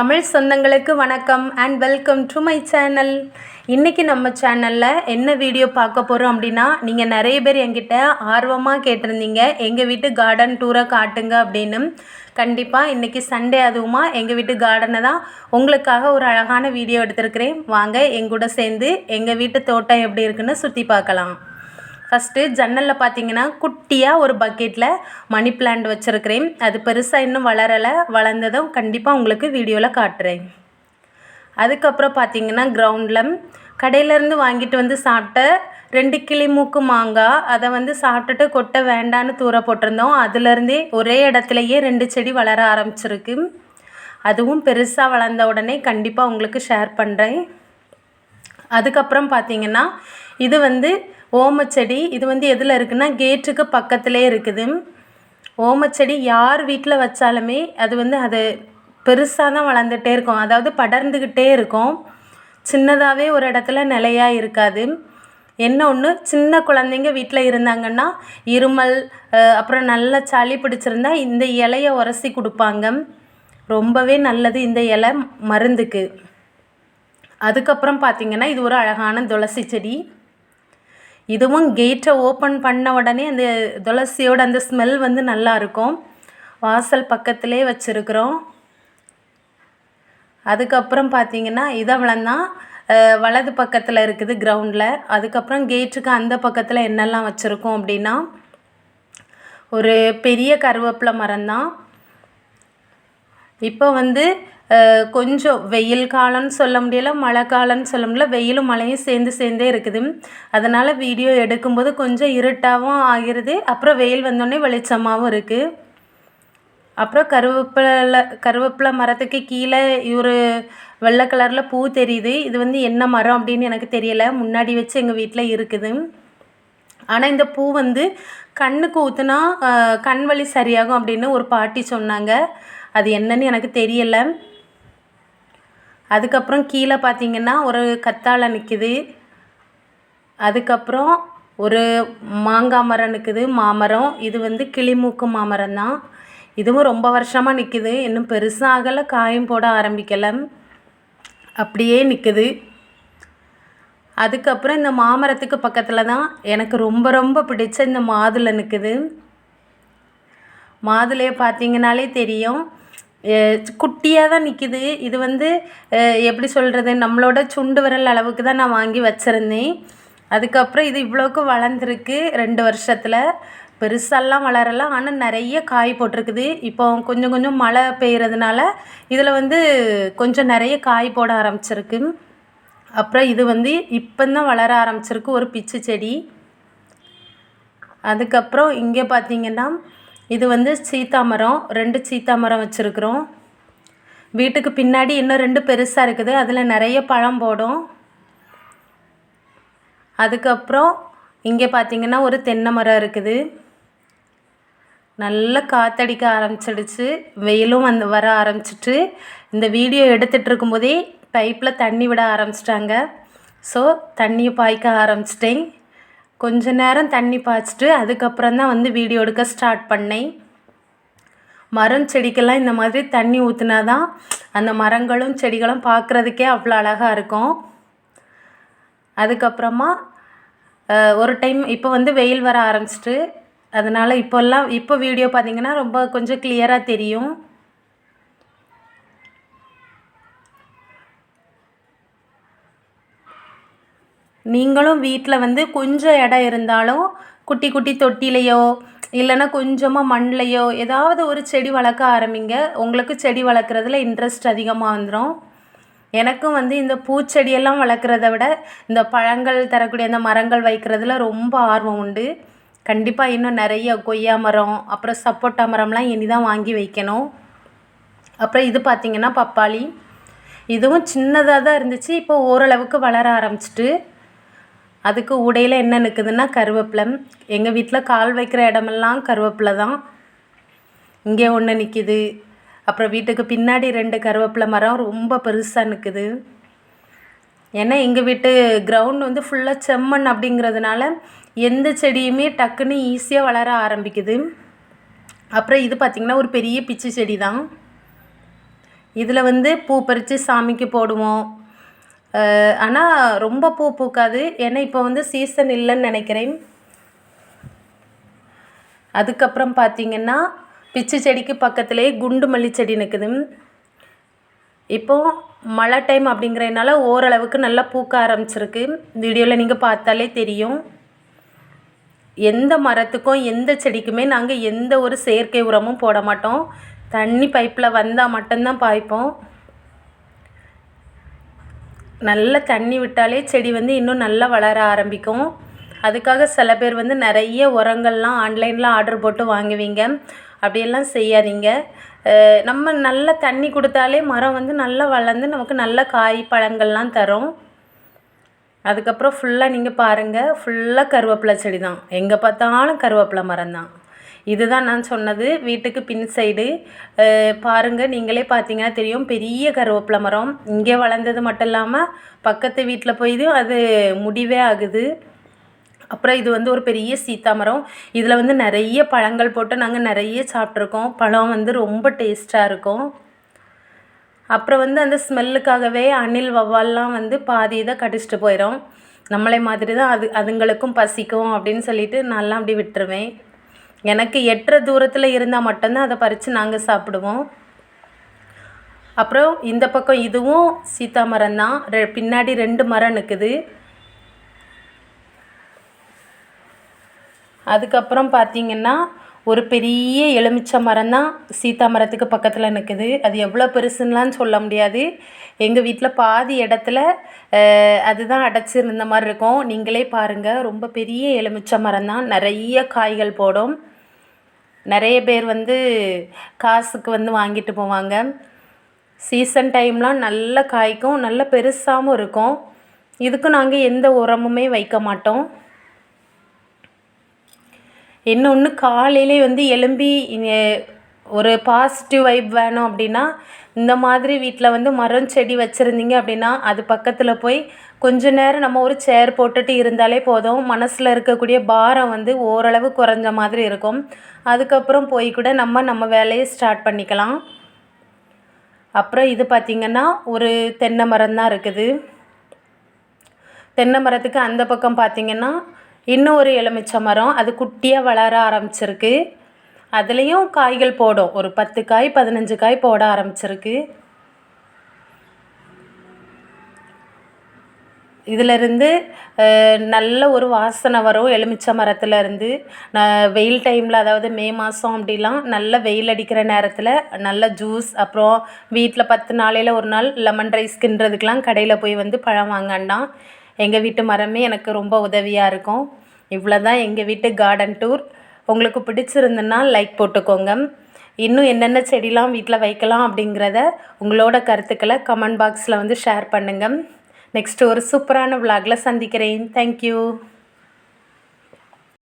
தமிழ் சொந்தங்களுக்கு வணக்கம் and welcome to my channel இன்றைக்கி நம்ம சேனலில் என்ன வீடியோ பார்க்க போகிறோம் அப்படின்னா நீங்கள் நிறைய பேர் என்கிட்ட ஆர்வமாக கேட்டிருந்தீங்க. எங்கள் வீட்டு கார்டன் டூரை காட்டுங்க அப்படின்னு. கண்டிப்பாக இன்றைக்கி சண்டே அதுவுமா எங்கள் வீட்டு கார்டனை தான் உங்களுக்காக ஒரு அழகான வீடியோ எடுத்திருக்கிறேன். வாங்க எங்கூட சேர்ந்து எங்கள் வீட்டு தோட்டம் எப்படி இருக்குன்னு சுற்றி பார்க்கலாம். ஃபஸ்ட்டு ஜன்னலில் பார்த்தீங்கன்னா குட்டியாக ஒரு பக்கெட்டில் மணி பிளான்ட் வச்சுருக்கிறேன். அது பெருசாக இன்னும் வளரலை. வளர்ந்ததும் கண்டிப்பாக உங்களுக்கு வீடியோவில் காட்டுறேன். அதுக்கப்புறம் பார்த்தீங்கன்னா கிரவுண்டில் கடையிலேருந்து வாங்கிட்டு வந்து சாப்பிட்ட ரெண்டு கிளி மூக்கு மாங்காய். அதை வந்து சாப்பிட்டுட்டு கொட்டை வேண்டான்னு தூர போட்டிருந்தோம். அதுலேருந்தே ஒரே இடத்துலையே ரெண்டு செடி வளர ஆரம்பிச்சிருக்கு. அதுவும் பெருசாக வளர்ந்த உடனே கண்டிப்பாக உங்களுக்கு ஷேர் பண்ணுறேன் அதுக்கப்புறம் பார்த்தீங்கன்னா இது வந்து ஓமச்செடி இது வந்து எதில் இருக்குன்னா கேட்டுக்கு பக்கத்திலே இருக்குது. ஓமச்செடி யார் வீட்டில் வச்சாலுமே அது வந்து அது பெருசாக தான் வளர்ந்துட்டே இருக்கும். அதாவது படர்ந்துக்கிட்டே இருக்கும். சின்னதாகவே ஒரு இடத்துல நிலையாக இருக்காது. என்ன ஒன்று சின்ன குழந்தைங்க வீட்டில் இருந்தாங்கன்னா இருமல் அப்புறம் நல்ல சளி பிடிச்சிருந்தா இந்த இலையை உரசி கொடுப்பாங்க. ரொம்பவே நல்லது இந்த இலை மருந்துக்கு. அதுக்கப்புறம் பார்த்திங்கன்னா இது ஒரு அழகான துளசி செடி. இதுவும் கேட்டை ஓப்பன் பண்ண உடனே அந்த துளசியோட அந்த ஸ்மெல் வந்து நல்லாயிருக்கும். வாசல் பக்கத்திலே வச்சுருக்குறோம். அதுக்கப்புறம் பார்த்தீங்கன்னா இதவளம் தான் வலது பக்கத்தில் இருக்குது கிரவுண்டில் அதுக்கப்புறம் கேட்டுக்கு அந்த பக்கத்தில் என்னெல்லாம் வச்சுருக்கோம் அப்படின்னா ஒரு பெரிய கருவேப்பிலை மரம் தான் இப்போ வந்து கொஞ்சம் வெயில் காலம்னு சொல்ல முடியல மழை காலம்னு சொல்ல முடியல வெயிலும் மழையும் சேர்ந்து சேர்ந்தே இருக்குது. அதனால் வீடியோ எடுக்கும்போது கொஞ்சம் இருட்டாகவும் ஆகிருது அப்புறம் வெயில் வந்தோடனே வெளிச்சமாகவும் இருக்குது அப்புறம் கருவேப்பிலை கருவேப்பிலை மரத்துக்கு கீழே ஒரு வெள்ளை கலரில் பூ தெரியுது. இது வந்து என்ன மரம் அப்படின்னு எனக்கு தெரியலை. முன்னாடி வச்சு எங்கள் வீட்டில் இருக்குது. ஆனால் இந்த பூ வந்து கண்ணுக்கு ஊற்றுனா கண் வலி சரியாகும் அப்படின்னு ஒரு பாட்டி சொன்னாங்க. அது என்னன்னு எனக்கு தெரியலை. அதுக்கப்புறம் கீழே பார்த்தீங்கன்னா ஒரு கத்தாழை நிற்கிது அதுக்கப்புறம் ஒரு மாங்காய் மரம் நிற்குது மாமரம். இது வந்து கிளிமூக்கு மாமரம் தான். இதுவும் ரொம்ப வருஷமாக நிற்குது இன்னும் பெருசாகலை காயும் போட ஆரம்பிக்கலை. அப்படியே நிற்குது அதுக்கப்புறம் இந்த மாமரத்துக்கு பக்கத்தில் தான் எனக்கு ரொம்ப ரொம்ப பிடிச்ச இந்த மாதுளை நிற்குது மாதுளையை பார்த்தீங்கனாலே தெரியும். குட்டியாக தான் நிற்கிது இது வந்து எப்படி சொல்கிறது நம்மளோட சுண்டு விரல் அளவுக்கு தான் நான் வாங்கி வச்சுருந்தேன். அதுக்கப்புறம் இது இவ்வளோக்கு வளர்ந்துருக்கு ரெண்டு வருஷத்தில். பெருசாலாம் வளரலாம் ஆனால் நிறைய காய் போட்டிருக்குது. இப்போ கொஞ்சம் கொஞ்சம் மழை பெய்கிறதுனால இதில் வந்து கொஞ்சம் நிறைய காய் போட ஆரம்பிச்சிருக்கு. அப்புறம் இது வந்து இப்போ தான் வளர ஆரம்பிச்சிருக்கு ஒரு பிச்சு செடி. அதுக்கப்புறம் இங்கே பார்த்தீங்கன்னா இது வந்து சீத்தா மரம் ரெண்டு சீத்தா மரம் வச்சுருக்குறோம். வீட்டுக்கு பின்னாடி இன்னும் ரெண்டு பெருசாக இருக்குது. அதில் நிறைய பழம் போடும். அதுக்கப்புறம் இங்கே பார்த்தீங்கன்னா ஒரு தென்னை மரம் இருக்குது. நல்லா காத்தடிக்க ஆரம்பிச்சிடுச்சு. வெயிலும் வந்து வர ஆரம்பிச்சிட்டு இந்த வீடியோ எடுத்துகிட்டு இருக்கும்போதே பைப்பில் தண்ணி விட ஆரம்பிச்சிட்டாங்க. ஸோ தண்ணியை பாய்க்க ஆரம்பிச்சிட்டேன். கொஞ்ச நேரம் தண்ணி பாய்ச்சிட்டு அதுக்கப்புறம் தான் வந்து வீடியோ எடுக்க ஸ்டார்ட் பண்ணேன். மரம் செடிக்கெல்லாம் இந்த மாதிரி தண்ணி ஊற்றினா தான் அந்த மரங்களும் செடிகளும் பார்க்குறதுக்கே அவ்வளோ அழகாக இருக்கும். அதுக்கப்புறமா ஒரு டைம் இப்போ வந்து வெயில் வர ஆரம்பிச்சிட்டு அதனால் இப்போல்லாம் இப்போ வீடியோ பார்த்தீங்கன்னா ரொம்ப கொஞ்சம் கிளியராக தெரியும். நீங்களும் வீட்டில் வந்து கொஞ்சம் இடம் இருந்தாலும் குட்டி குட்டி தொட்டிலையோ இல்லைன்னா கொஞ்சமாக மண்லையோ ஏதாவது ஒரு செடி வளர்க்க ஆரம்பிங்க. உங்களுக்கு செடி வளர்க்குறதுல இன்ட்ரெஸ்ட் அதிகமாக வந்துடும் எனக்கும் வந்து இந்த பூச்செடியெல்லாம் வளர்க்குறத விட இந்த பழங்கள் தரக்கூடிய அந்த மரங்கள் வைக்கிறதுல ரொம்ப ஆர்வம் உண்டு. கண்டிப்பாக இன்னும் நிறைய கொய்யா மரம் அப்புறம் சப்போட்டா மரம்லாம் இனி தான் வாங்கி வைக்கணும். அப்புறம் இது பார்த்திங்கன்னா பப்பாளி. இதுவும் சின்னதாக தான் இருந்துச்சு இப்போ ஓரளவுக்கு வளர ஆரம்பிச்சிட்டு. அதுக்கு உடையில் என்ன நிற்குதுன்னா கருவேப்பிலை. எங்கள் வீட்டில் கால் வைக்கிற இடமெல்லாம் கருவேப்பிலை தான். இங்கே ஒன்று நிற்கிது அப்புறம் வீட்டுக்கு பின்னாடி ரெண்டு கருவேப்பிலை மரம் ரொம்ப பெருசாக நிற்குது ஏன்னா எங்கள் வீட்டு கிரவுண்ட் வந்து ஃபுல்லாக செம்மண் அப்படிங்கிறதுனால எந்த செடியுமே டக்குன்னு ஈஸியாக வளர ஆரம்பிக்குது. அப்புறம் இது பார்த்திங்கன்னா ஒரு பெரிய பிச்சு செடி தான். இதில் வந்து பூ பறித்து சாமிக்கு போடுவோம். ஆனால் ரொம்ப பூ பூக்காது. ஏன்னா இப்போ வந்து சீசன் இல்லைன்னு நினைக்கிறேன். அதுக்கப்புறம் பார்த்திங்கன்னா பிச்சு செடிக்கு பக்கத்துலேயே குண்டு மல்லி செடி நிற்குது இப்போது மழை டைம் அப்படிங்கிறதுனால ஓரளவுக்கு நல்லா பூக்க ஆரம்பிச்சிருக்கு. வீடியோவில் நீங்கள் பார்த்தாலே தெரியும். எந்த மரத்துக்கும் எந்த செடிக்குமே நாங்கள் எந்த ஒரு செயற்கை உரமும் போட மாட்டோம். தண்ணி பைப்பில் வந்தால் மட்டும்தான் பாய்ப்போம். நல்ல தண்ணி விட்டாலே செடி வந்து இன்னும் நல்லா வளர ஆரம்பிக்கும். அதுக்காக சில பேர் வந்து நிறைய உரங்கள்லாம் ஆன்லைனில் ஆர்டர் போட்டு வாங்குவீங்க. அப்படியெல்லாம் செய்யாதீங்க. நம்ம நல்ல தண்ணி கொடுத்தாலே மரம் வந்து நல்லா வளர்ந்து நமக்கு நல்ல காய் பழங்கள்லாம் தரும். அதுக்கப்புறம் ஃபுல்லாக நீங்கள் பாருங்கள் ஃபுல்லாக கருவேப்பிலை செடி தான் எங்கே பார்த்தாலும் கருவேப்பிலை மரம் தான் இதுதான் நான் சொன்னது. வீட்டுக்கு பின் சைடு. பாருங்கள் நீங்களே பார்த்தீங்கன்னா தெரியும். பெரிய கருவேப்பிலை மரம். இங்கே வளர்ந்தது மட்டும் இல்லாமல் பக்கத்து வீட்டில் போய் அது முடிவே ஆகுது. அப்புறம் இது வந்து ஒரு பெரிய சீத்தா மரம். இதில் வந்து நிறைய பழங்கள் போட்டு நாங்கள் நிறைய சாப்பிட்ருக்கோம். பழம் வந்து ரொம்ப டேஸ்ட்டாக இருக்கும். அப்புறம் வந்து அந்த ஸ்மெல்லுக்காகவே அணில் வவ்வால்லாம் வந்து பாதி இதை கடிச்சிட்டு போயிடும் நம்மளை மாதிரி தான் அது அதுங்களுக்கும் பசிக்கும் அப்படின்னு சொல்லிட்டு நல்லா அப்படி விட்டுருவேன். எனக்கு எட்டுற தூரத்தில் இருந்தால் மட்டும்தான் அதை பறித்து நாங்கள் சாப்பிடுவோம். அப்புறம் இந்த பக்கம் இதுவும் சீத்தா மரம் தான். பின்னாடி ரெண்டு மரம் நிற்குது அதுக்கப்புறம் பார்த்திங்கன்னா ஒரு பெரிய எலுமிச்சை மரம் தான் சீத்தா மரத்துக்கு பக்கத்தில் நிற்குது அது எவ்வளோ பெருசுன்னெலாம் சொல்ல முடியாது. எங்கள் வீட்டில் பாதி இடத்துல அதுதான் அடைச்சிருந்த மாதிரி இருக்கும். நீங்களே பாருங்கள் ரொம்ப பெரிய எலுமிச்சை மரம் தான். நிறைய காய்கள் போடும். நிறைய பேர் வந்து காசுக்கு வந்து வாங்கிட்டு போவாங்க. சீசன் டைம்லாம் நல்ல காய்க்கும் நல்ல பெருசாகவும் இருக்கும். இதுக்கும் நாங்கள் எந்த உரமுமே வைக்க மாட்டோம். இன்னொன்று காலையிலே வந்து எலும்பி ஒரு பாசிட்டிவ் வைப் வேணும் அப்படின்னா இந்த மாதிரி வீட்டில் வந்து மரம் செடி வச்சுருந்தீங்க அப்படின்னா அது பக்கத்தில் போய் கொஞ்ச நேரம் நம்ம ஒரு சேர் போட்டுட்டு இருந்தாலே போதும். மனசில் இருக்கக்கூடிய பாரம் வந்து ஓரளவு குறைஞ்ச மாதிரி இருக்கும். அதுக்கப்புறம் போய் கூட நம்ம நம்ம வேலையை ஸ்டார்ட் பண்ணிக்கலாம். அப்புறம் இது பார்த்திங்கன்னா ஒரு தென்னை மரம் தான் இருக்குது. தென்னை மரத்துக்கு அந்த பக்கம் பார்த்திங்கன்னா இன்னும் ஒரு எலுமிச்சை மரம் அது குட்டியாக வளர ஆரம்பிச்சிருக்கு. அதுலேயும் காய்கள் போடும். ஒரு பத்து காய் பதினஞ்சு காய் போட ஆரம்பிச்சிருக்கு. இதிலிருந்து நல்ல ஒரு வாசனை வரும். எலுமிச்சை மரத்துலேருந்து. வெயில் டைமில் அதாவது மே மாதம் அப்படிலாம் நல்ல வெயில் அடிக்கிற நேரத்தில் நல்ல ஜூஸ் அப்புறம் வீட்டில் பத்து நாளையில் ஒரு நாள் லெமன் ரைஸ் கிண்டுறதுக்கெலாம் கடையில் போய் வந்து பழம் வாங்கண்டாம் எங்கள் வீட்டு மரமே எனக்கு ரொம்ப உதவியாக இருக்கும். இவ்வளோ தான் எங்கள் வீட்டு கார்டன் டூர் உங்களுக்கு பிடிச்சிருந்துன்னா லைக் போட்டுக்கோங்க. இன்னும் என்னென்ன செடிலாம் வீட்டில் வைக்கலாம் அப்படிங்கிறத உங்களோட கருத்துக்களை கமெண்ட் பாக்ஸில் வந்து ஷேர் பண்ணுங்கள் நெக்ஸ்ட்டு ஒரு சூப்பரான விலாகில் சந்திக்கிறேன். தேங்க்யூ